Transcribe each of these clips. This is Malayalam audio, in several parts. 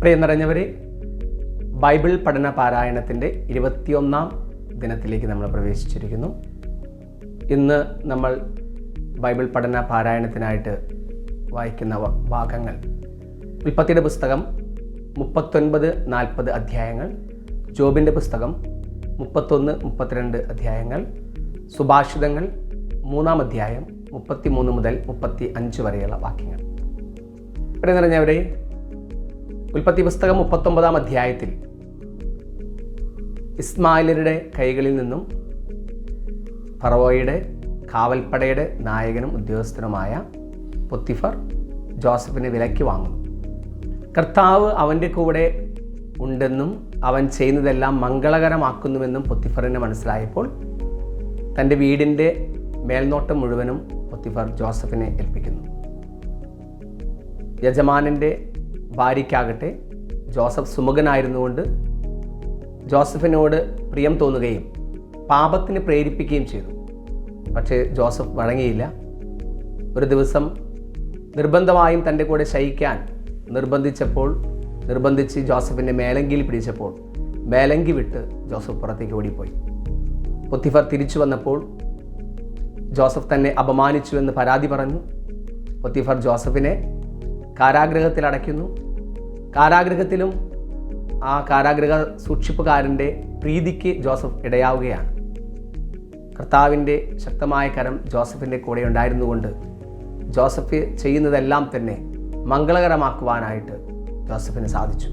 പ്രിയ നിറഞ്ഞവരെ ബൈബിൾ പഠന പാരായണത്തിന്റെ ഇരുപത്തിയൊന്നാം ദിനത്തിലേക്ക് നമ്മൾ പ്രവേശിച്ചിരിക്കുന്നു. ഇന്ന് നമ്മൾ ബൈബിൾ പഠന പാരായണത്തിനായിട്ട് വായിക്കുന്ന ഭാഗങ്ങൾ. ഉൽപ്പത്തിയുടെ പുസ്തകം മുപ്പത്തൊൻപത് നാൽപ്പത് അധ്യായങ്ങൾ ജോബിന്റെ പുസ്തകം മുപ്പത്തൊന്ന് മുപ്പത്തിരണ്ട് അധ്യായങ്ങൾ സുഭാഷിതങ്ങൾ മൂന്നാം അധ്യായം മുപ്പത്തി മൂന്ന് മുതൽ മുപ്പത്തി അഞ്ച് വരെയുള്ള വാക്യങ്ങൾ. ഇവിടെ നിറഞ്ഞവരെ ഉൽപ്പത്തി പുസ്തകം മുപ്പത്തൊമ്പതാം അധ്യായത്തിൽ. ഇസ്മായിലരുടെ കൈകളിൽ നിന്നും ഫറവോയുടെ കാവൽപ്പടയുടെ നായകനും ഉദ്യോഗസ്ഥനുമായ പൊത്തിഫർ ജോസഫിനെ വിലയ്ക്ക് വാങ്ങുന്നു. കർത്താവ് അവന്റെ കൂടെ ഉണ്ടെന്നും അവൻ ചെയ്യുന്നതെല്ലാം മംഗളകരമാക്കുന്നുവെന്നും പൊത്തിഫറിന് മനസ്സിലായപ്പോൾ തന്റെ വീടിന്റെ മേൽനോട്ടം മുഴുവനും പൊത്തിഫർ ജോസഫിനെ ഏൽപ്പിക്കുന്നു. യജമാനന്റെ ഭാര്യയ്ക്കാകട്ടെ ജോസഫ് സുമുഖനായിരുന്നുകൊണ്ട് ജോസഫിനോട് പ്രിയം തോന്നുകയും പാപത്തിന് പ്രേരിപ്പിക്കുകയും ചെയ്തു. പക്ഷേ ജോസഫ് വഴങ്ങിയില്ല. ഒരു ദിവസം നിർബന്ധമായും തന്റെ കൂടെ ശയിക്കാൻ നിർബന്ധിച്ചപ്പോൾ നിർബന്ധിച്ച് ജോസഫിന്റെ മേലങ്കിയിൽ പിടിച്ചപ്പോൾ മേലങ്കി വിട്ട് ജോസഫ് പുറത്തേക്ക് ഓടിപ്പോയി. പൊത്തിഫർ തിരിച്ചു വന്നപ്പോൾ ജോസഫ് തന്നെ അപമാനിച്ചു എന്ന് പരാതി പറഞ്ഞു. പൊത്തിഫർ ജോസഫിനെ കാരാഗ്രഹത്തിൽ അടയ്ക്കുന്നു. കാരാഗ്രഹത്തിലും ആ കാരാഗ്രഹ സൂക്ഷിപ്പുകാരന്റെ പ്രീതിക്ക് ജോസഫ് ഇടയാവുകയാണ്. കർത്താവിന്റെ ശക്തമായ കരം ജോസഫിന്റെ കൂടെ ഉണ്ടായിരുന്നുകൊണ്ട് ജോസഫ് ചെയ്യുന്നതെല്ലാം തന്നെ മംഗളകരമാക്കുവാനായിട്ട് ജോസഫിന് സാധിച്ചു.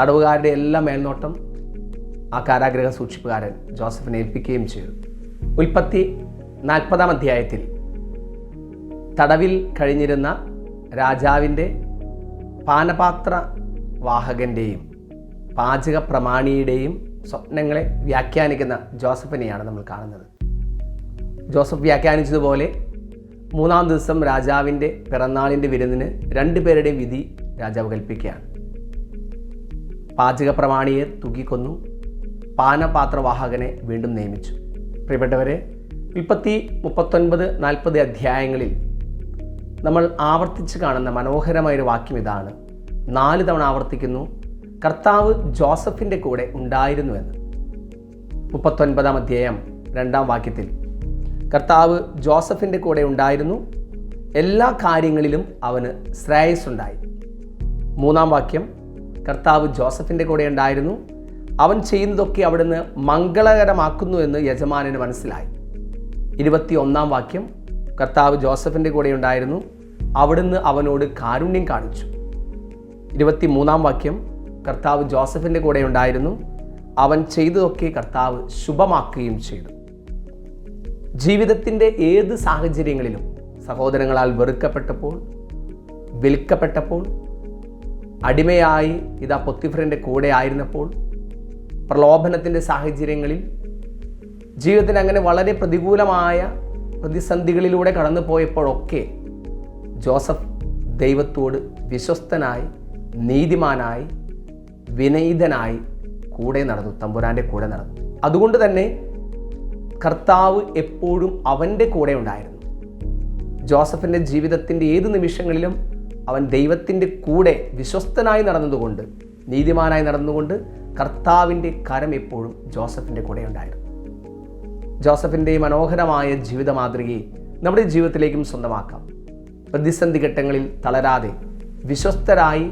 തടവുകാരുടെ എല്ലാ മേൽനോട്ടം ആ കാരാഗ്രഹ സൂക്ഷിപ്പുകാരൻ ജോസഫിനെ ഏൽപ്പിക്കുകയും ചെയ്തു. ഉൽപ്പത്തി നാൽപ്പതാം അധ്യായത്തിൽ തടവിൽ കഴിഞ്ഞിരുന്ന രാജാവിന്റെ പാനപാത്ര വാഹകന്റെയും പാചക പ്രമാണിയുടെയും സ്വപ്നങ്ങളെ വ്യാഖ്യാനിക്കുന്ന ജോസഫിനെയാണ് നമ്മൾ കാണുന്നത്. ജോസഫ് വ്യാഖ്യാനിച്ചതുപോലെ മൂന്നാം ദിവസം രാജാവിന്റെ പിറന്നാളിന്റെ വിരുന്നിന് രണ്ടുപേരുടെയും വിധി രാജാവ് കൽപ്പിക്കുകയാണ്. പാചക പ്രമാണിയെ തൂക്കിക്കൊന്നു പാനപാത്രവാഹകനെ വീണ്ടും നിയമിച്ചു. പ്രിയപ്പെട്ടവരെ മുപ്പത്തി മുപ്പത്തൊൻപത് നാൽപ്പത് അധ്യായങ്ങളിൽ നമ്മൾ ആവർത്തിച്ച് കാണുന്ന മനോഹരമായൊരു വാക്യം ഇതാണ്. നാല് തവണ ആവർത്തിക്കുന്നു. കർത്താവ് ജോസഫിന്റെ കൂടെ ഉണ്ടായിരുന്നു എന്ന്. മുപ്പത്തൊൻപതാം അധ്യായം രണ്ടാം വാക്യത്തിൽ. കർത്താവ് ജോസഫിന്റെ കൂടെ ഉണ്ടായിരുന്നു. എല്ലാ കാര്യങ്ങളിലും അവന് ശ്രേയസ് ഉണ്ടായി മൂന്നാം വാക്യം. കർത്താവ് ജോസഫിന്റെ കൂടെ ഉണ്ടായിരുന്നു. അവൻ ചെയ്യുന്നതൊക്കെ അവിടുന്ന് മംഗളകരമാക്കുന്നു എന്ന് യജമാനന് മനസ്സിലായി. ഇരുപത്തി ഒന്നാം വാക്യം. കർത്താവ് ജോസഫിന്റെ കൂടെ ഉണ്ടായിരുന്നു. അവിടുന്ന് അവനോട് കാരുണ്യം കാണിച്ചു. ഇരുപത്തി മൂന്നാം വാക്യം കർത്താവ് ജോസഫിന്റെ കൂടെ ഉണ്ടായിരുന്നു. അവൻ ചെയ്തതൊക്കെ കർത്താവ് ശുഭമാക്കുകയും ചെയ്തു. ജീവിതത്തിന്റെ ഏത് സാഹചര്യങ്ങളിലും സഹോദരങ്ങളാൽ വെറുക്കപ്പെട്ടപ്പോൾ വിൽക്കപ്പെട്ടപ്പോൾ അടിമയായി ഇതാ പൊത്തിഫറിന്റെ കൂടെ ആയിരുന്നപ്പോൾ പ്രലോഭനത്തിന്റെ സാഹചര്യങ്ങളിൽ ജീവിതത്തിൽ അങ്ങനെ വളരെ പ്രതികൂലമായ പ്രതിസന്ധികളിലൂടെ കടന്നു പോയപ്പോഴൊക്കെ ജോസഫ് ദൈവത്തോട് വിശ്വസ്തനായി നീതിമാനായി വിനയിതനായി കൂടെ നടന്നു തമ്പുരാന്റെ കൂടെ നടന്നു. അതുകൊണ്ട് തന്നെ കർത്താവ് എപ്പോഴും അവന്റെ കൂടെ ഉണ്ടായിരുന്നു. ജോസഫിന്റെ ജീവിതത്തിന്റെ ഏത് നിമിഷങ്ങളിലും അവൻ ദൈവത്തിന്റെ കൂടെ വിശ്വസ്തനായി നടന്നതുകൊണ്ട് നീതിമാനായി നടന്നുകൊണ്ട് കർത്താവിന്റെ കരം എപ്പോഴും ജോസഫിന്റെ കൂടെ ഉണ്ടായിരുന്നു. ജോസഫിന്റെ മനോഹരമായ ജീവിത മാതൃകയെ നമ്മുടെ ജീവിതത്തിലേക്കും സ്വന്തമാക്കാം. പ്രതിസന്ധി ഘട്ടങ്ങളിൽ തളരാതെ വിശ്വസ്തരായി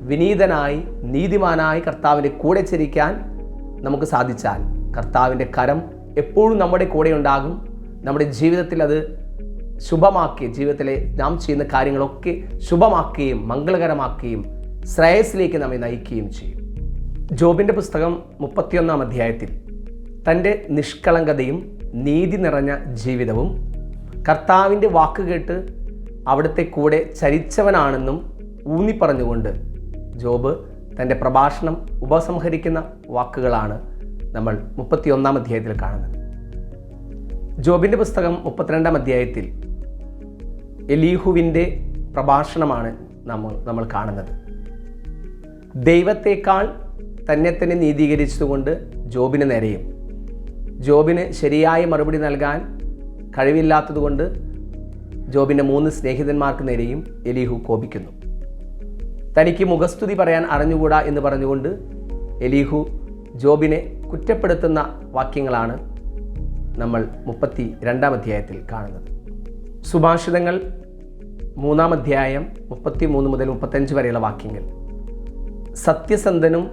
വിനീതനായി നീതിമാനായി കർത്താവിന്റെ കൂടെ ചിരിക്കാൻ നമുക്ക് സാധിച്ചാൽ കർത്താവിന്റെ കരം എപ്പോഴും നമ്മുടെ കൂടെ ഉണ്ടാകും. നമ്മുടെ ജീവിതത്തിൽ അത് ശുഭമാക്കി ജീവിതത്തിലെ നാം ചെയ്യുന്ന കാര്യങ്ങളൊക്കെ ശുഭമാക്കുകയും മംഗളകരമാക്കുകയും ശ്രേയസിലേക്ക് നമ്മെ നയിക്കുകയും ചെയ്യും. ജോബിന്റെ പുസ്തകം മുപ്പത്തിയൊന്നാം അധ്യായത്തിൽ തന്റെ നിഷ്കളങ്കതയും നീതി നിറഞ്ഞ ജീവിതവും കർത്താവിന്റെ വാക്കുകേട്ട് അവിടുത്തെ കൂടെ ചരിച്ചവനാണെന്നും ഊന്നിപ്പറഞ്ഞുകൊണ്ട് ജോബ് തന്റെ പ്രഭാഷണം ഉപസംഹരിക്കുന്ന വാക്കുകളാണ് നമ്മൾ മുപ്പത്തിയൊന്നാം അധ്യായത്തിൽ കാണുന്നത്. ജോബിന്റെ പുസ്തകം മുപ്പത്തിരണ്ടാം അധ്യായത്തിൽ എലീഹുവിന്റെ പ്രഭാഷണമാണ് നമ്മൾ നമ്മൾ കാണുന്നത്. ദൈവത്തേക്കാൾ തന്നെ തന്നെ നീതീകരിച്ചതുകൊണ്ട് ജോബിന് നേരെയും ജോബിന് ശരിയായ മറുപടി നൽകാൻ കഴിവില്ലാത്തതുകൊണ്ട് ജോബിന്റെ മൂന്ന് സ്നേഹിതന്മാർക്ക് നേരെയും എലീഹു കോപിക്കുന്നു. തനിക്ക് മുഖസ്തുതി പറയാൻ അറിഞ്ഞുകൂടാ എന്ന് പറഞ്ഞുകൊണ്ട് എലീഹു ജോബിനെ കുറ്റപ്പെടുത്തുന്ന വാക്യങ്ങളാണ് നമ്മൾ മുപ്പത്തി രണ്ടാം അധ്യായത്തിൽ കാണുന്നത്. സുഭാഷിതങ്ങൾ മൂന്നാം അധ്യായം മുപ്പത്തി മൂന്ന് മുതൽ മുപ്പത്തഞ്ച് വരെയുള്ള വാക്യങ്ങൾ. സത്യസന്ധനും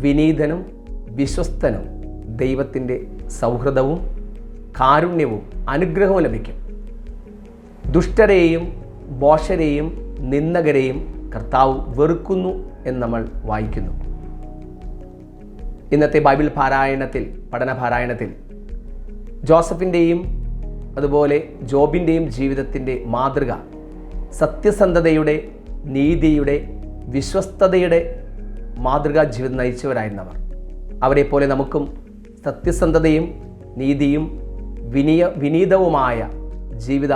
വിനീതനും വിശ്വസ്തനും ദൈവത്തിന്റെ സൗഹൃദവും കാരുണ്യവും അനുഗ്രഹവും ലഭിക്കും. ദുഷ്ടരെയും ബോഷരെയും നിന്ദകരെയും കർത്താവ് വെറുക്കുന്നു എന്ന് നമ്മൾ വായിക്കുന്നു. ഇന്നത്തെ ബൈബിൾ പാരായണത്തിൽ പഠന പാരായണത്തിൽ ജോസഫിന്റെയും അതുപോലെ ജോബിന്റെയും ജീവിതത്തിന്റെ മാതൃക സത്യസന്ധതയുടെ നീതിയുടെ വിശ്വസ്തതയുടെ മാതൃകാ ജീവിതം നയിച്ചവരായിരുന്നവർ. അവരെ പോലെ നമുക്കും സത്യസന്ധതയും നീതിയും വിനിയ വിനീതവുമായ ജീവിത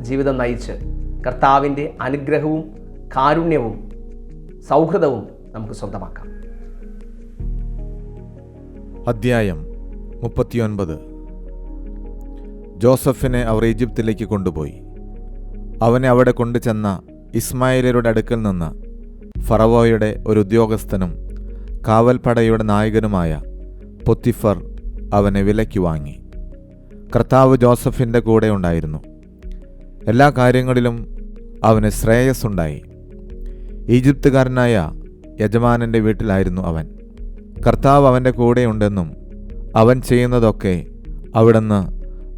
ജീവിതം നയിച്ച് കർത്താവിന്റെ അനുഗ്രഹവും കാരുണ്യവും സൗഹൃദവും നമുക്ക് സ്വന്തമാക്കാം. അധ്യായം മുപ്പത്തിയൊൻപത്. ജോസഫിനെ അവർ ഈജിപ്തിലേക്ക് കൊണ്ടുപോയി. അവനെ അവിടെ കൊണ്ടുചെന്ന ഇസ്മായിലരുടെ അടുക്കൽ നിന്ന് ഫറവോയുടെ ഒരു ഉദ്യോഗസ്ഥനും കാവൽപ്പടയുടെ നായകനുമായ പൊത്തിഫർ അവനെ വിലയ്ക്ക് വാങ്ങി. കർത്താവ് ജോസഫിന്റെ കൂടെ ഉണ്ടായിരുന്നു. എല്ലാ കാര്യങ്ങളിലും അവന് ശ്രേയസ്സുണ്ടായി. ഈജിപ്തുകാരനായ യജമാനന്റെ വീട്ടിലായിരുന്നു അവൻ. കർത്താവ് അവന്റെ കൂടെയുണ്ടെന്നും അവൻ ചെയ്യുന്നതൊക്കെ അവിടുന്ന്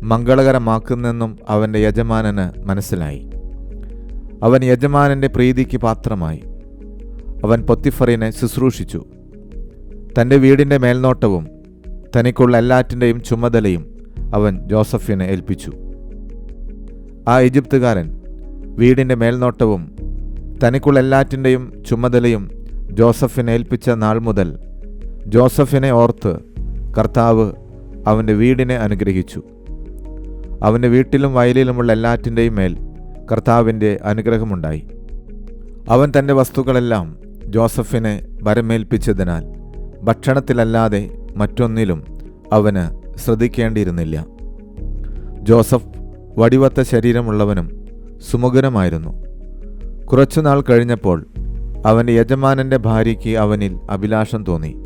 മംഗളകരമാക്കുന്നെന്നും അവന്റെ യജമാനന് മനസ്സിലായി. അവൻ യജമാനന്റെ പ്രീതിക്ക് പാത്രമായി. അവൻ പൊത്തിഫറിനെ ശുശ്രൂഷിച്ചു. തന്റെ വീടിന്റെ മേൽനോട്ടവും തനിക്കുള്ള എല്ലാറ്റിന്റെയും ചുമതലയും അവൻ ജോസഫിനെ ഏൽപ്പിച്ചു. ആ ഈജിപ്തുകാരൻ വീടിന്റെ മേൽനോട്ടവും തനിക്കുള്ള എല്ലാറ്റിന്റെയും ചുമതലയും ജോസഫിനെ ഏൽപ്പിച്ച നാൾ മുതൽ ജോസഫിനെ ഓർത്ത് കർത്താവ് അവന്റെ വീടിനെ അനുഗ്രഹിച്ചു. അവന്റെ വീട്ടിലും വയലിലുമുള്ള എല്ലാറ്റിന്റെയും മേൽ കർത്താവിന്റെ അനുഗ്രഹമുണ്ടായി. അവൻ തന്റെ വസ്തുക്കളെല്ലാം ജോസഫിനെ വരമേൽപ്പിച്ചതിനാൽ ഭക്ഷണത്തിലല്ലാതെ മറ്റൊന്നിലും അവന് ശ്രദ്ധിക്കേണ്ടിയിരുന്നില്ല. ജോസഫ് വടിവത്ത ശരീരമുള്ളവനും സുമുഖനുമായിരുന്നു. കുറച്ചുനാൾ കഴിഞ്ഞപ്പോൾ അവന്റെ യജമാനന്റെ ഭാര്യയ്ക്ക് അവനിൽ അഭിലാഷം തോന്നി.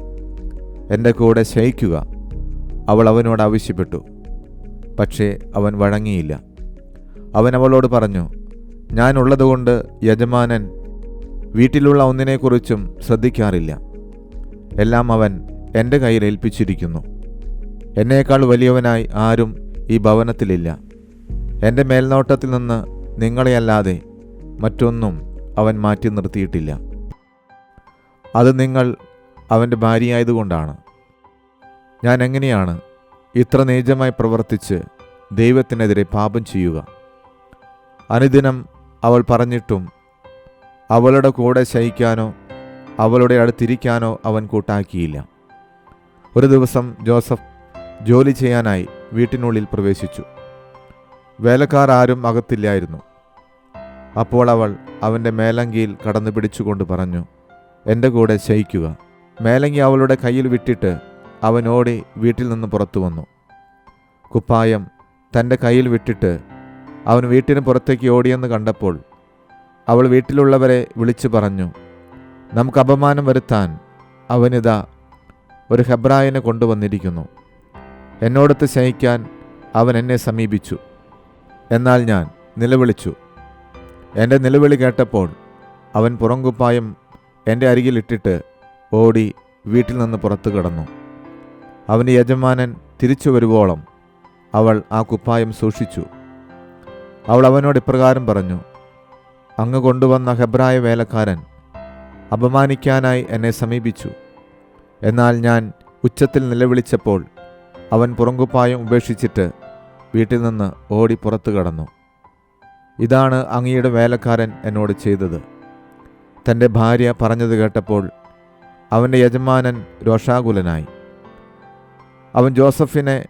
എന്റെ കൂടെ ശയിക്കുക അവൾ അവനോട് ആവശ്യപ്പെട്ടു. പക്ഷേ അവൻ വഴങ്ങിയില്ല. അവൻ അവളോട് പറഞ്ഞു ഞാനുള്ളതുകൊണ്ട് യജമാനൻ വീട്ടിലുള്ള ഒന്നിനെക്കുറിച്ചും ശ്രദ്ധിക്കാറില്ല. എല്ലാം അവൻ എന്റെ കയ്യിൽ ഏൽപ്പിച്ചിരിക്കുന്നു. എന്നേക്കാൾ വലിയവനായി ആരും ഈ ഭവനത്തിലില്ല. എന്റെ മേൽനോട്ടത്തിൽ നിന്ന് നിങ്ങളെയല്ലാതെ മറ്റൊന്നും അവൻ മാറ്റി നിർത്തിയിട്ടില്ല. അത് നിങ്ങൾ അവന്റെ ഭാര്യയായതുകൊണ്ടാണ്. ഞാൻ എങ്ങനെയാണ് ഇത്ര നീചമായി പ്രവർത്തിച്ച് ദൈവത്തിനെതിരെ പാപം ചെയ്യുക? അനുദിനം അവൾ പറഞ്ഞിട്ടും അവളുടെ കൂടെ ശയിക്കാനോ അവളുടെ അടുത്തിരിക്കാനോ അവൻ കൂട്ടാക്കിയില്ല. ഒരു ദിവസം ജോസഫ് ജോലി ചെയ്യാനായി വീട്ടിനുള്ളിൽ പ്രവേശിച്ചു. വേലക്കാർ ആരും അകത്തില്ലായിരുന്നു. അപ്പോൾ അവൾ അവന്റെ മേലങ്കിയിൽ കടന്നു പിടിച്ചുകൊണ്ട് പറഞ്ഞു എന്റെ കൂടെ ശയിക്കുക. മേലങ്കി അവളുടെ കയ്യിൽ വിട്ടിട്ട് അവൻ ഓടി വീട്ടിൽ നിന്ന് പുറത്തു വന്നു. കുപ്പായം തന്റെ കയ്യിൽ വിട്ടിട്ട് അവൻ വീട്ടിന് പുറത്തേക്ക് ഓടിയെന്ന് കണ്ടപ്പോൾ അവൾ വീട്ടിലുള്ളവരെ വിളിച്ചു പറഞ്ഞു നമുക്ക് അപമാനം വരുത്താൻ അവനിതാ ഒരു ഹെബ്രായനെ കൊണ്ടുവന്നിരിക്കുന്നു. എന്നോടത്ത് ശയിക്കാൻ അവൻ എന്നെ സമീപിച്ചു. എന്നാൽ ഞാൻ നിലവിളിച്ചു. എന്റെ നിലവിളി കേട്ടപ്പോൾ അവൻ പുറംകുപ്പായം എന്റെ അരികിലിട്ടിട്ട് ഓടി വീട്ടിൽ നിന്ന് പുറത്തു കിടന്നു. അവന്റെ യജമാനൻ തിരിച്ചു വരുവോളം അവൾ ആ കുപ്പായം സൂക്ഷിച്ചു. അവൾ അവനോട് ഇപ്രകാരം പറഞ്ഞു അങ്ങ് കൊണ്ടുവന്ന ഹെബ്രായ വേലക്കാരൻ അപമാനിക്കാനായി എന്നെ സമീപിച്ചു. എന്നാൽ ഞാൻ ഉച്ചത്തിൽ നിലവിളിച്ചപ്പോൾ അവൻ പുറങ്കുപ്പായം ഉപേക്ഷിച്ചിട്ട് വീട്ടിൽ നിന്ന് ഓടി പുറത്തു കടന്നു. ഇതാണ് അങ്ങയുടെ വേലക്കാരൻ എന്നോട് ചെയ്തത്. തന്റെ ഭാര്യ പറഞ്ഞത് കേട്ടപ്പോൾ അവന്റെ യജമാനൻ രോഷാകുലനായി. അവൻ ജോസഫിനെ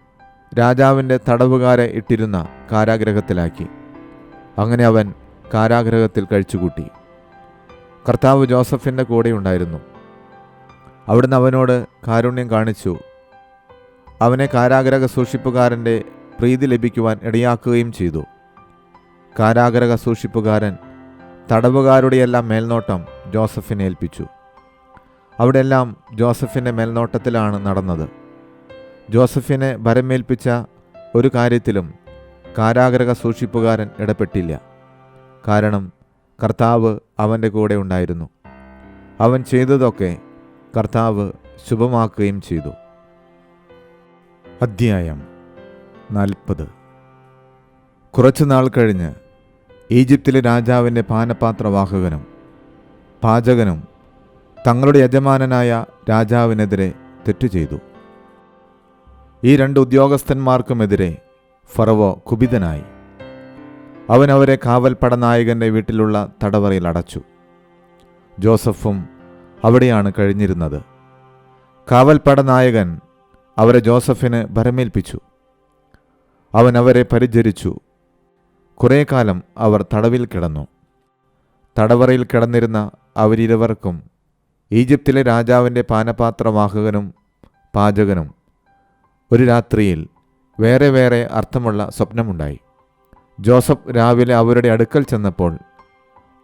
രാജാവിന്റെ തടവുകാരെ ഇട്ടിരുന്ന കാരാഗ്രഹത്തിലാക്കി. അങ്ങനെ അവൻ കാരാഗ്രഹത്തിൽ കഴിച്ചുകൂട്ടി. കർത്താവ് ജോസഫിന്റെ കൂടെ ഉണ്ടായിരുന്നു അവിടുന്ന് അവനോട് കാരുണ്യം കാണിച്ചു. അവനെ കാരാഗ്രഹ സൂക്ഷിപ്പുകാരന്റെ പ്രീതി ലഭിക്കുവാൻ ഇടയാക്കുകയും ചെയ്തു. കാരാഗ്രഹ സൂക്ഷിപ്പുകാരൻ തടവുകാരുടെയെല്ലാം മേൽനോട്ടം ജോസഫിനെ ഏൽപ്പിച്ചു. അവിടെയെല്ലാം ജോസഫിന്റെ മേൽനോട്ടത്തിലാണ് നടന്നത്. ജോസഫിനെ ഭരമേൽപ്പിച്ച ഒരു കാര്യത്തിലും കാരാഗ്രഹ സൂക്ഷിപ്പുകാരൻ ഇടപെട്ടില്ല. കാരണം കർത്താവ് അവന്റെ കൂടെ ഉണ്ടായിരുന്നു. അവൻ ചെയ്തതൊക്കെ കർത്താവ് ശുഭമാക്കുകയും ചെയ്തു. അധ്യായം നാൽപ്പത്. കുറച്ചുനാൾ കഴിഞ്ഞ് ഈജിപ്തിലെ രാജാവിന്റെ പാനപാത്രവാഹകനും പാചകനും തങ്ങളുടെ യജമാനനായ രാജാവിനെതിരെ തെറ്റു ചെയ്തു. ഈ രണ്ട് ഉദ്യോഗസ്ഥന്മാർക്കുമെതിരെ ഫറവോ കുപിതനായി. അവൻ അവരെ കാവൽപ്പട നായകന്റെ വീട്ടിലുള്ള തടവറയിൽ അടച്ചു. ജോസഫും അവിടെയാണ് കഴിഞ്ഞിരുന്നത്. കാവൽപ്പട നായകൻ അവരെ ജോസഫിന് ഭരമേൽപ്പിച്ചു. അവൻ അവരെ പരിചരിച്ചു. കുറേ കാലം അവർ തടവിൽ കിടന്നു. തടവറയിൽ കിടന്നിരുന്ന അവരിരുവർക്കും ഈജിപ്തിലെ രാജാവിന്റെ പാനപാത്രവാഹകനും പാചകനും ഒരു രാത്രിയിൽ വേറെ വേറെ അർത്ഥമുള്ള സ്വപ്നമുണ്ടായി. ജോസഫ് രാവിലെ അവരുടെ അടുക്കൽ ചെന്നപ്പോൾ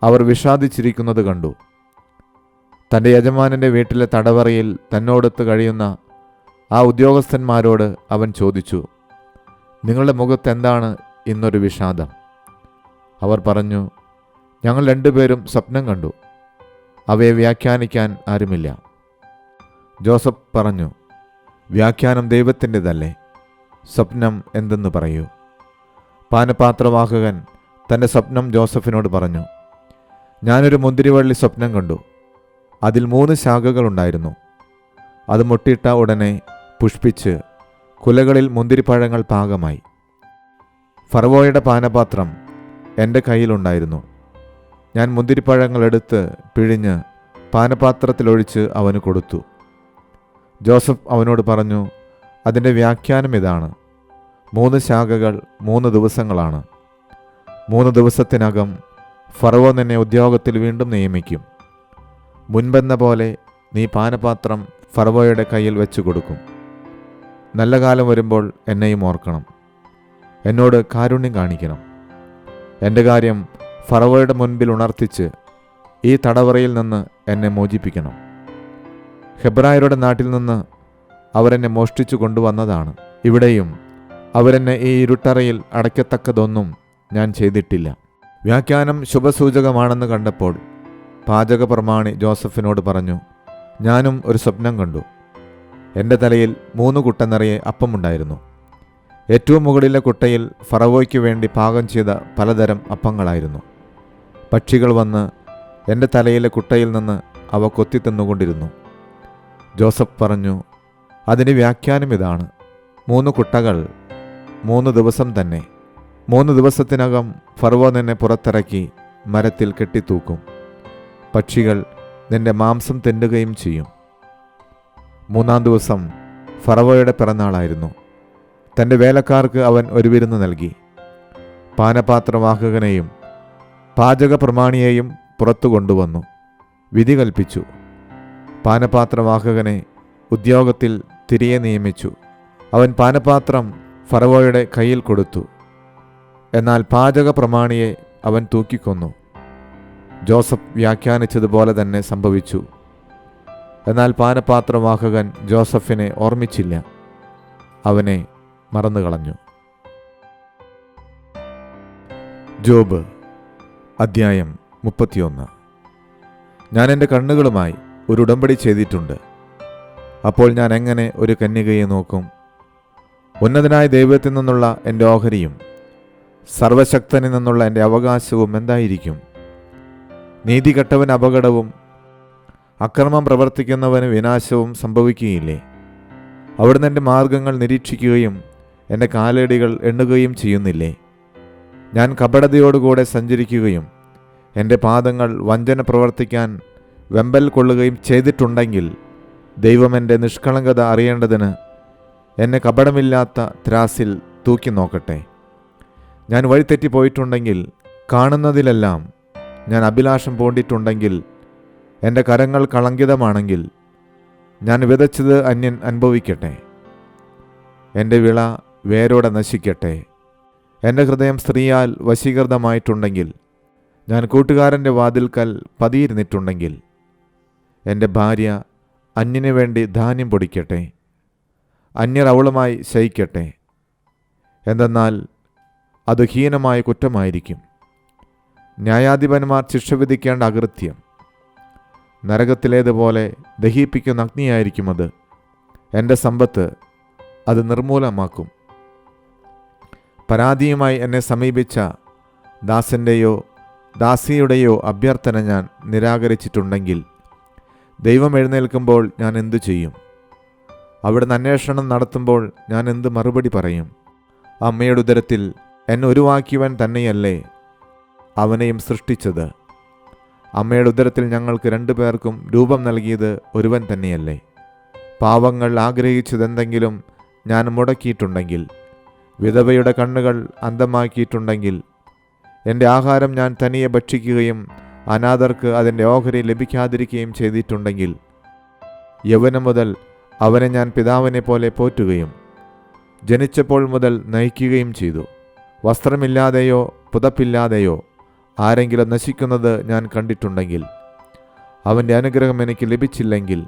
അവർ വിഷാദിച്ചിരിക്കുന്നത് കണ്ടു. തന്റെ യജമാനന്റെ വീട്ടിലെ തടവറയിൽ തന്നോടൊത്ത് കഴിയുന്ന ആ ഉദ്യോഗസ്ഥന്മാരോട് അവൻ ചോദിച്ചു നിങ്ങളുടെ മുഖത്തെന്താണ് ഇന്നൊരു വിഷാദം? അവർ പറഞ്ഞു ഞങ്ങൾ രണ്ടുപേരും സ്വപ്നം കണ്ടു അവയെ വ്യാഖ്യാനിക്കാൻ ആരുമില്ല. ജോസഫ് പറഞ്ഞു വ്യാഖ്യാനം ദൈവത്തിന്റെതല്ലേ? സ്വപ്നം എന്തെന്ന് പറയൂ. പാനപാത്രവാഹകൻ തന്റെ സ്വപ്നം ജോസഫിനോട് പറഞ്ഞു ഞാനൊരു മുന്തിരിവള്ളി സ്വപ്നം കണ്ടു അതിൽ മൂന്ന് ശാഖകളുണ്ടായിരുന്നു. അത് മുട്ടിട്ട ഉടനെ പുഷ്പിച്ച് കുലകളിൽ മുന്തിരിപ്പഴങ്ങൾ പാകമായി. ഫറവോയുടെ പാനപാത്രം എന്റെ കയ്യിലുണ്ടായിരുന്നു. ഞാൻ മുന്തിരിപ്പഴങ്ങൾ എടുത്ത് പിഴിഞ്ഞ് പാനപാത്രത്തിലൊഴിച്ച് അവന് കൊടുത്തു. ജോസഫ് അവനോട് പറഞ്ഞു അതിന്റെ വ്യാഖ്യാനം ഇതാണ്. മൂന്ന് ശാഖകൾ മൂന്ന് ദിവസങ്ങളാണ്. മൂന്ന് ദിവസത്തിനകം ഫറവോ നിന്നെ ഉദ്യോഗത്തിൽ വീണ്ടും നിയമിക്കും. മുൻപെന്ന പോലെ നീ പാനപാത്രം ഫറവോയുടെ കയ്യിൽ വെച്ചു കൊടുക്കും. നല്ല കാലം വരുമ്പോൾ എന്നെയും ഓർക്കണം. എന്നോട് കാരുണ്യം കാണിക്കണം. എന്റെ കാര്യം ഫറവോയുടെ മുൻപിൽ ഉണർത്തിച്ച് ഈ തടവറയിൽ നിന്ന് എന്നെ മോചിപ്പിക്കണം. ഹെബ്രായരുടെ നാട്ടിൽ നിന്ന് അവരെന്നെ മോഷ്ടിച്ചു കൊണ്ടുവന്നതാണ്. ഇവിടെയും അവരെന്നെ ഈ ഇരുട്ടറയിൽ അടയ്ക്കത്തക്കതൊന്നും ഞാൻ ചെയ്തിട്ടില്ല. വ്യാഖ്യാനം ശുഭസൂചകമാണെന്ന് കണ്ടപ്പോൾ പാചക പ്രമാണി ജോസഫിനോട് പറഞ്ഞു ഞാനും ഒരു സ്വപ്നം കണ്ടു. എന്റെ തലയിൽ മൂന്ന് കുട്ട നിറയെ അപ്പമുണ്ടായിരുന്നു. ഏറ്റവും മുകളിലെ കുട്ടയിൽ ഫറവോയ്ക്ക് വേണ്ടി പാകം ചെയ്ത പലതരം അപ്പങ്ങളായിരുന്നു. പക്ഷികൾ വന്ന് എന്റെ തലയിലെ കുട്ടയിൽ നിന്ന് അവ കൊത്തിത്തിന്നുകൊണ്ടിരുന്നു ജോസഫ് പറഞ്ഞു അതിന് വ്യാഖ്യാനം ഇതാണ്. മൂന്ന് കുട്ടകൾ മൂന്ന് ദിവസം തന്നെ. മൂന്ന് ദിവസത്തിനകം ഫർവോ നിന്നെ പുറത്തിറക്കി മരത്തിൽ കെട്ടിത്തൂക്കും. പക്ഷികൾ നിന്റെ മാംസം തെന്നുകയും ചെയ്യും. മൂന്നാം ദിവസം ഫറവോയുടെ പിറന്നാളായിരുന്നു. തന്റെ വേലക്കാർക്ക് അവൻ ഒരു വിരുന്ന് നൽകി. പാനപാത്രവാഹകനെയും പാചക പ്രമാണിയെയും പുറത്തു കൊണ്ടുവന്നു. വിധി കൽപ്പിച്ചു. പാനപാത്രവാഹകനെ ഉദ്യോഗത്തിൽ തിരികെ നിയമിച്ചു. അവൻ പാനപാത്രം ഫറവോയുടെ കയ്യിൽ കൊടുത്തു. എന്നാൽ പാചക പ്രമാണിയെ അവൻ തൂക്കിക്കൊന്നു. ജോസഫ് വ്യാഖ്യാനിച്ചതുപോലെ തന്നെ സംഭവിച്ചു. എന്നാൽ പാനപാത്രവാഹകൻ ജോസഫിനെ ഓർമ്മിച്ചില്ല. അവനെ മറന്നുകളഞ്ഞു ജോബ് അദ്ധ്യായം മുപ്പത്തിയൊന്ന്. ഞാൻ എന്റെ കണ്ണുകളുമായി ഒരു ഉടമ്പടി ചെയ്തിട്ടുണ്ട്. അപ്പോൾ ഞാൻ എങ്ങനെ ഒരു കന്യകയെ നോക്കും? ഉന്നതനായ ദൈവത്തിൽ നിന്നുള്ള എന്റെ ഓഹരിയും സർവശക്തനിൽ നിന്നുള്ള എന്റെ അവകാശവും എന്തായിരിക്കും? നീതി കെട്ടവന് അപകടവും അക്രമം പ്രവർത്തിക്കുന്നവന് വിനാശവും സംഭവിക്കുകയില്ലേ? അവിടുന്ന് എന്റെ മാർഗങ്ങൾ നിരീക്ഷിക്കുകയും എന്റെ കാലടികൾ എണ്ണുകയും ചെയ്യുന്നില്ലേ? ഞാൻ കപടതയോടുകൂടെ സഞ്ചരിക്കുകയും എന്റെ പാദങ്ങൾ വഞ്ചന പ്രവർത്തിക്കാൻ വെമ്പൽ കൊള്ളുകയും ചെയ്തിട്ടുണ്ടെങ്കിൽ ദൈവം എന്റെ നിഷ്കളങ്കത അറിയേണ്ടതിന് എന്നെ കപടമില്ലാത്ത ത്രാസിൽ തൂക്കി നോക്കട്ടെ. ഞാൻ വഴിതെറ്റിപ്പോയിട്ടുണ്ടെങ്കിൽ കാണുന്നതിലെല്ലാം ഞാൻ അഭിലാഷം പോണ്ടിട്ടുണ്ടെങ്കിൽ എന്റെ കരങ്ങൾ കളങ്കിതമാണെങ്കിൽ ഞാൻ വിതച്ചത് അന്യൻ അനുഭവിക്കട്ടെ. എന്റെ വിള വേരോടെ നശിക്കട്ടെ. എന്റെ ഹൃദയം സ്ത്രീയാൽ വശീകൃതമായിട്ടുണ്ടെങ്കിൽ ഞാൻ കൂട്ടുകാരന്റെ വാതിൽക്കൽ പതിയിരുന്നിട്ടുണ്ടെങ്കിൽ എന്റെ ഭാര്യ അന്യന് വേണ്ടി ധാന്യം പൊടിക്കട്ടെ. അന്യർ അവളുമായി ശയിക്കട്ടെ. എന്തെന്നാൽ അത് ഹീനമായ കുറ്റമായിരിക്കും. ന്യായാധിപന്മാർ ശിക്ഷ വിധിക്കേണ്ട അകൃത്യം. നരകത്തിലേതുപോലെ ദഹിപ്പിക്കുന്ന അഗ്നിയായിരിക്കും അത്. എന്റെ സമ്പത്ത് അത് നിർമൂലമാക്കും. പരാതിയുമായി എന്നെ സമീപിച്ച ദാസന്റെയോ ദാസിയുടെയോ അഭ്യർത്ഥന ഞാൻ നിരാകരിച്ചിട്ടുണ്ടെങ്കിൽ ദൈവം എഴുന്നേൽക്കുമ്പോൾ ഞാൻ എന്തു ചെയ്യും? അവിടുന്ന് അന്വേഷണം നടത്തുമ്പോൾ ഞാൻ എന്ത് മറുപടി പറയും? അമ്മയുടെ ഉദരത്തിൽ എന്നെ ഉരുവാക്കിയവൻ തന്നെയല്ലേ? അവനെയും സൃഷ്ടിച്ചത്. അമ്മയുടെ ഉദരത്തിൽ ഞങ്ങൾക്ക് രണ്ടു പേർക്കും രൂപം നൽകിയത് ഒരുവൻ തന്നെയല്ലേ. പാവങ്ങൾ ആഗ്രഹിച്ചതെന്തെങ്കിലും ഞാൻ മുടക്കിയിട്ടുണ്ടെങ്കിൽ വിധവയുടെ കണ്ണുകൾ അന്തമാക്കിയിട്ടുണ്ടെങ്കിൽ എന്റെ ആഹാരം ഞാൻ തനിയെ ഭക്ഷിക്കുകയും അനാഥർക്ക് അതിന്റെ ഓഹരി ലഭിക്കാതിരിക്കുകയും ചെയ്തിട്ടുണ്ടെങ്കിൽ യൗവനം മുതൽ അവനെ ഞാൻ പിതാവിനെ പോലെ പോറ്റുകയും ജനിച്ചപ്പോൾ മുതൽ നയിക്കുകയും ചെയ്തു. വസ്ത്രമില്ലാതെയോ പുതപ്പില്ലാതെയോ ആരെങ്കിലും നശിക്കുന്നത് ഞാൻ കണ്ടിട്ടുണ്ടെങ്കിൽ അവന്റെ അനുഗ്രഹം എനിക്ക് ലഭിച്ചില്ലെങ്കിൽ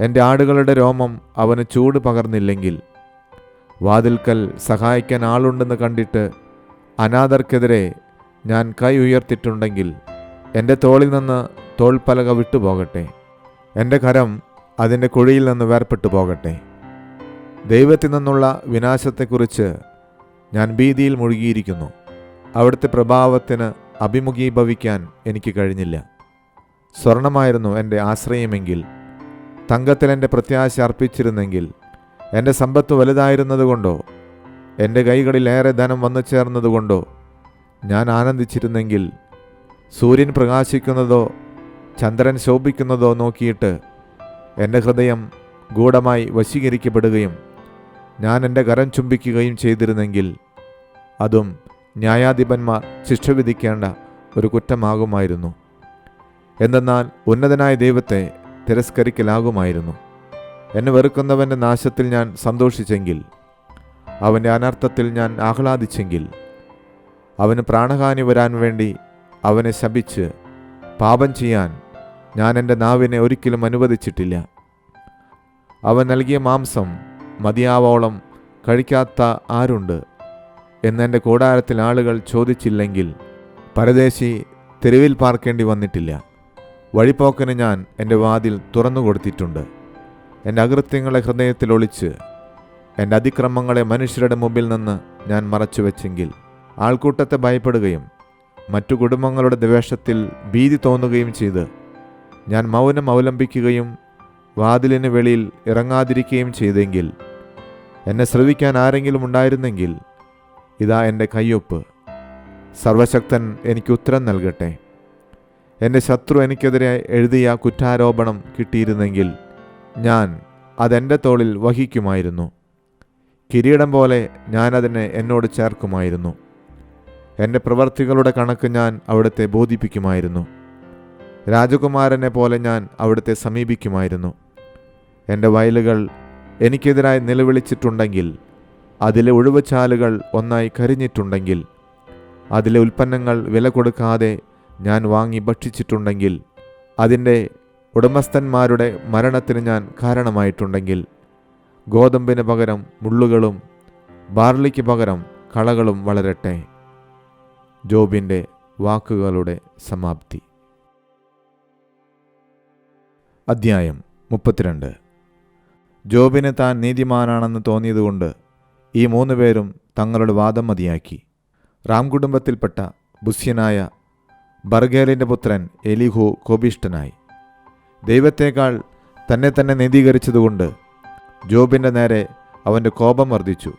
എന്റെ ആടുകളുടെ രോമം അവന് ചൂട് പകർന്നില്ലെങ്കിൽ വാതിൽക്കൽ സഹായിക്കാൻ ആളുണ്ടെന്ന് കണ്ടിട്ട് അനാഥർക്കെതിരെ ഞാൻ കൈ ഉയർത്തിട്ടുണ്ടെങ്കിൽ എന്റെ തോളിൽ നിന്ന് തോൾപ്പലക വിട്ടുപോകട്ടെ. എന്റെ കരം അതിന്റെ കുഴിയിൽ നിന്ന് വേർപെട്ടു പോകട്ടെ. ദൈവത്തിൽ നിന്നുള്ള വിനാശത്തെക്കുറിച്ച് ഞാൻ ഭീതിയിൽ മുഴുകിയിരിക്കുന്നു. അവിടുത്തെ പ്രഭാവത്തിന് അഭിമുഖീഭവിക്കാൻ എനിക്ക് കഴിഞ്ഞില്ല. സ്വർണമായിരുന്നു എന്റെ ആശ്രയമെങ്കിൽ തങ്കത്തിൽ എന്റെ പ്രത്യാശ അർപ്പിച്ചിരുന്നെങ്കിൽ എന്റെ സമ്പത്ത് വലുതായിരുന്നതുകൊണ്ടോ എന്റെ കൈകളിൽ ഏറെ ധനം വന്നു ചേർന്നതുകൊണ്ടോ ഞാൻ ആനന്ദിച്ചിരുന്നെങ്കിൽ സൂര്യൻ പ്രകാശിക്കുന്നതോ ചന്ദ്രൻ ശോഭിക്കുന്നതോ നോക്കിയിട്ട് എന്റെ ഹൃദയം ഗൂഢമായി വശീകരിക്കപ്പെടുകയും ഞാൻ എന്റെ കരം ചുംബിക്കുകയും ചെയ്തിരുന്നെങ്കിൽ അതും ന്യായാധിപന്മാർ ശിക്ഷ വിധിക്കേണ്ട ഒരു കുറ്റമാകുമായിരുന്നു. എന്തെന്നാൽ ഉന്നതനായ ദൈവത്തെ തിരസ്കരിക്കലാകുമായിരുന്നു. എന്നെ വെറുക്കുന്നവന്റെ നാശത്തിൽ ഞാൻ സന്തോഷിച്ചെങ്കിൽ അവന്റെ അനർത്ഥത്തിൽ ഞാൻ ആഹ്ലാദിച്ചെങ്കിൽ അവന് പ്രാണഹാനി വരാൻ വേണ്ടി അവനെ ശപിച്ച് പാപം ചെയ്യാൻ ഞാൻ എന്റെ നാവിനെ ഒരിക്കലും അനുവദിച്ചിട്ടില്ല. അവൻ നൽകിയ മാംസം മതിയാവോളം കഴിക്കാത്ത ആരുണ്ട്? എന്നെന്റെ കൂടാരത്തിൽ ആളുകൾ ചോദിച്ചില്ലെങ്കിൽ പരദേശി തെരുവിൽ പാർക്കേണ്ടി വന്നിട്ടില്ല. വഴിപ്പോക്കന് ഞാൻ എന്റെ വാതിൽ തുറന്നു കൊടുത്തിട്ടുണ്ട്. എന്റെ അകൃത്യങ്ങളെ ഹൃദയത്തിൽ ഒളിച്ച് എന്റെ അതിക്രമങ്ങളെ മനുഷ്യരുടെ മുമ്പിൽ നിന്ന് ഞാൻ മറച്ചു വെച്ചെങ്കിൽ ആൾക്കൂട്ടത്തെ ഭയപ്പെടുകയും മറ്റു കുടുംബങ്ങളുടെ ദ്വേഷത്തിൽ ഭീതി തോന്നുകയും ചെയ്ത് ഞാൻ മൗനം അവലംബിക്കുകയും വാതിലിന് വെളിയിൽ ഇറങ്ങാതിരിക്കുകയും ചെയ്തെങ്കിൽ എന്നെ ശ്രവിക്കാൻ ആരെങ്കിലും ഉണ്ടായിരുന്നെങ്കിൽ ഇതാ എന്റെ കയ്യൊപ്പ്. സർവശക്തൻ എനിക്ക് ഉത്തരം നൽകട്ടെ. എന്റെ ശത്രു എനിക്കെതിരെ എഴുതിയ കുറ്റാരോപണം കിട്ടിയിരുന്നെങ്കിൽ ഞാൻ അതെന്റെ തോളിൽ വഹിക്കുമായിരുന്നു. കിരീടം പോലെ ഞാനതിനെ എന്നോട് ചേർക്കുമായിരുന്നു. എന്റെ പ്രവർത്തികളുടെ കണക്ക് ഞാൻ അവിടുത്തെ ബോധിപ്പിക്കുമായിരുന്നു. രാജകുമാരനെ പോലെ ഞാൻ അവിടുത്തെ സമീപിക്കുമായിരുന്നു. എന്റെ വയലുകൾ എനിക്കെതിരായി നിലവിളിച്ചിട്ടുണ്ടെങ്കിൽ അതിലെ ഒഴിവുചാലുകൾ ഒന്നായി കരിഞ്ഞിട്ടുണ്ടെങ്കിൽ അതിലെ ഉൽപ്പന്നങ്ങൾ വില കൊടുക്കാതെ ഞാൻ വാങ്ങി ഭക്ഷിച്ചിട്ടുണ്ടെങ്കിൽ അതിന്റെ ഉടമസ്ഥന്മാരുടെ മരണത്തിന് ഞാൻ കാരണമായിട്ടുണ്ടെങ്കിൽ ഗോതമ്പിന് പകരം മുള്ളുകളും ബാർലിക്ക് പകരം കളകളും വളരട്ടെ. ജോബിന്റെ വാക്കുകളുടെ സമാപ്തി. അദ്ധ്യായം മുപ്പത്തിരണ്ട്. ജോബിന് താൻ നീതിമാനാണെന്ന് തോന്നിയതുകൊണ്ട് ഈ മൂന്ന് പേരും തങ്ങളുടെ വാദം മതിയാക്കി. റാം കുടുംബത്തിൽപ്പെട്ട ബുസ്യനായ ബർഗേലിന്റെ പുത്രൻ എലിഹു കോപിഷ്ടനായി ദൈവത്തേക്കാൾ തന്നെ തന്നെ നീതീകരിച്ചതുകൊണ്ട് ജോബിന്റെ നേരെ അവന്റെ കോപം വർദ്ധിച്ചു.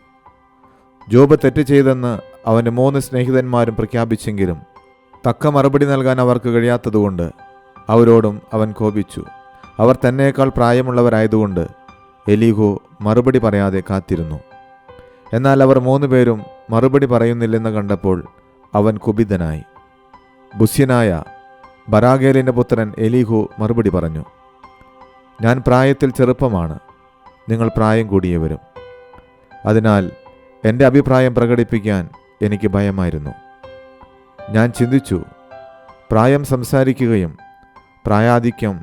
ജോബ് തെറ്റ് ചെയ്തെന്ന് അവന്റെ മൂന്ന് സ്നേഹിതന്മാരും പ്രഖ്യാപിച്ചെങ്കിലും തക്ക മറുപടി നൽകാൻ അവർക്ക് കഴിയാത്തതുകൊണ്ട് അവരോടും അവൻ കോപിച്ചു. അവർ തന്നേക്കാൾ പ്രായമുള്ളവരായതുകൊണ്ട് എലിഹു മറുപടി പറയാതെ കാത്തിരുന്നു. എന്നാൽ അവർ മൂന്ന് പേരും മറുപടി പറയുന്നില്ലെന്ന് കണ്ടപ്പോൾ അവൻ കുപിതനായി. ബുസ്യനായ ബറാഗേലിന്റെ പുത്രൻ എലീഹു മറുപടി പറഞ്ഞു ഞാൻ പ്രായത്തിൽ ചെറുപ്പമാണ് നിങ്ങൾ പ്രായം കൂടിയവരും. അതിനാൽ എന്റെ അഭിപ്രായം പ്രകടിപ്പിക്കാൻ എനിക്ക് ഭയമായിരുന്നു. ഞാൻ ചിന്തിച്ചു പ്രായം സംസാരിക്കുകയും പ്രായാധിക്യം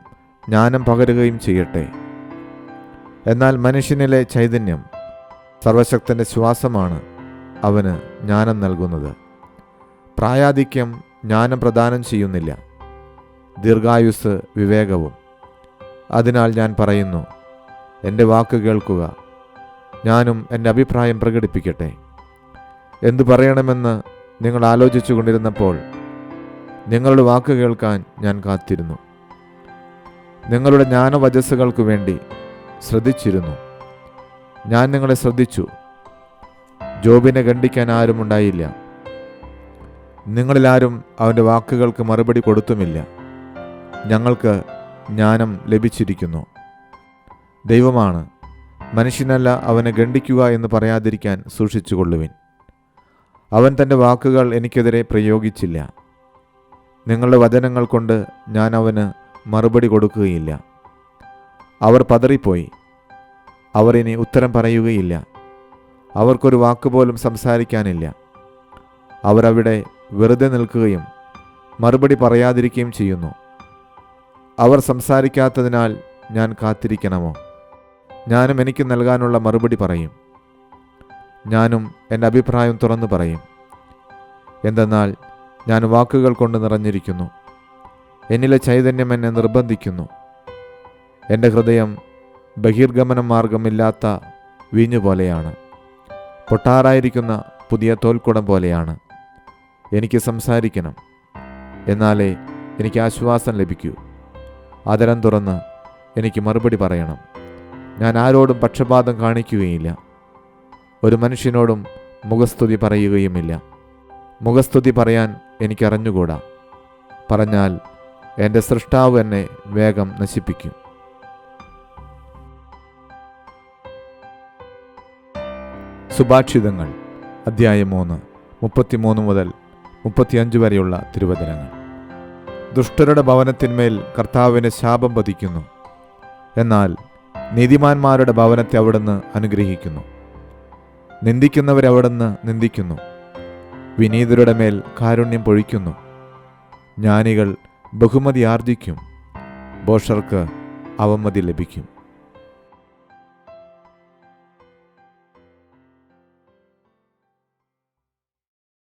ജ്ഞാനം പകരുകയും ചെയ്യട്ടെ. എന്നാൽ മനുഷ്യനിലെ ചൈതന്യം സർവശക്തന്റെ ശ്വാസമാണ് അവന് ജ്ഞാനം നൽകുന്നത്. പ്രായാധിക്യം ജ്ഞാനം പ്രദാനം ചെയ്യുന്നില്ല. ദീർഘായുസ് വിവേകവും. അതിനാൽ ഞാൻ പറയുന്നു എന്റെ വാക്ക് കേൾക്കുക ഞാനും എന്റെ അഭിപ്രായം പ്രകടിപ്പിക്കട്ടെ. എന്തു പറയണമെന്ന് നിങ്ങൾ ആലോചിച്ചു കൊണ്ടിരുന്നപ്പോൾ നിങ്ങളുടെ വാക്ക് കേൾക്കാൻ ഞാൻ കാത്തിരുന്നു. നിങ്ങളുടെ ജ്ഞാനവചസ്സുകൾക്ക് വേണ്ടി ശ്രദ്ധിച്ചിരുന്നു. ഞാൻ നിങ്ങളെ ശ്രദ്ധിച്ചു. ജോബിനെ ഖണ്ഡിക്കാൻ ആരും ഉണ്ടായില്ല. നിങ്ങളിലാരും അവന്റെ വാക്കുകൾക്ക് മറുപടി കൊടുത്തുമില്ല. ഞങ്ങൾക്ക് ജ്ഞാനം ലഭിച്ചിരിക്കുന്നു. ദൈവമാണ് മനുഷ്യനല്ല അവനെ ഖണ്ഡിക്കുക എന്ന് പറയാതിരിക്കാൻ സൂക്ഷിച്ചുകൊള്ളുവിൻ. അവൻ തന്റെ വാക്കുകൾ എനിക്കെതിരെ പ്രയോഗിച്ചില്ല. നിങ്ങളുടെ വചനങ്ങൾ കൊണ്ട് ഞാൻ അവന് മറുപടി കൊടുക്കുകയില്ല. അവർ പതറിപ്പോയി. അവർ ഇനി ഉത്തരം പറയുകയില്ല. അവർക്കൊരു വാക്കുപോലും സംസാരിക്കാനില്ല. അവരവിടെ വെറുതെ നിൽക്കുകയും മറുപടി പറയാതിരിക്കുകയും ചെയ്യുന്നു. അവർ സംസാരിക്കാത്തതിനാൽ ഞാൻ കാത്തിരിക്കണമോ? ഞാനും എനിക്ക് നൽകാനുള്ള മറുപടി പറയും. ഞാനും എന്റെ അഭിപ്രായം തുറന്നു പറയും. എന്തെന്നാൽ ഞാൻ വാക്കുകൾ കൊണ്ട് നിറഞ്ഞിരിക്കുന്നു. എന്നിലെ ചൈതന്യം എന്നെ നിർബന്ധിക്കുന്നു. എന്റെ ഹൃദയം ബഹിർഗമന മാർഗമില്ലാത്ത വീഞ്ഞു പോലെയാണ്. പൊട്ടാറായിരിക്കുന്ന പുതിയ തോൽക്കുടം പോലെയാണ്. എനിക്ക് സംസാരിക്കണം. എന്നാലേ എനിക്ക് ആശ്വാസം ലഭിക്കൂ. അതരം തുറന്ന് എനിക്ക് മറുപടി പറയണം. ഞാൻ ആരോടും പക്ഷപാതം കാണിക്കുകയില്ല. ഒരു മനുഷ്യനോടും മുഖസ്തുതി പറയുകയുമില്ല. മുഖസ്തുതി പറയാൻ എനിക്കറിഞ്ഞുകൂടാ. പറഞ്ഞാൽ എന്റെ സൃഷ്ടാവ് എന്നെ വേഗം നശിപ്പിക്കും. സുഭാഷിതങ്ങൾ അധ്യായം മൂന്ന് മുപ്പത്തിമൂന്ന് മുതൽ മുപ്പത്തിയഞ്ച് വരെയുള്ള തിരുവചനങ്ങൾ. ദുഷ്ടരുടെ ഭവനത്തിന്മേൽ കർത്താവിന് ശാപം പതിക്കുന്നു. എന്നാൽ നീതിമാന്മാരുടെ ഭവനത്തെ അവിടുന്ന് അനുഗ്രഹിക്കുന്നു. നിന്ദിക്കുന്നവരെ അവിടുന്ന് നിന്ദിക്കുന്നു. വിനീതരുടെ മേൽ കാരുണ്യം പൊഴിക്കുന്നു. ജ്ഞാനികൾ ബഹുമതി ആർജിക്കും. ബോഷർക്ക് അവമതി ലഭിക്കും.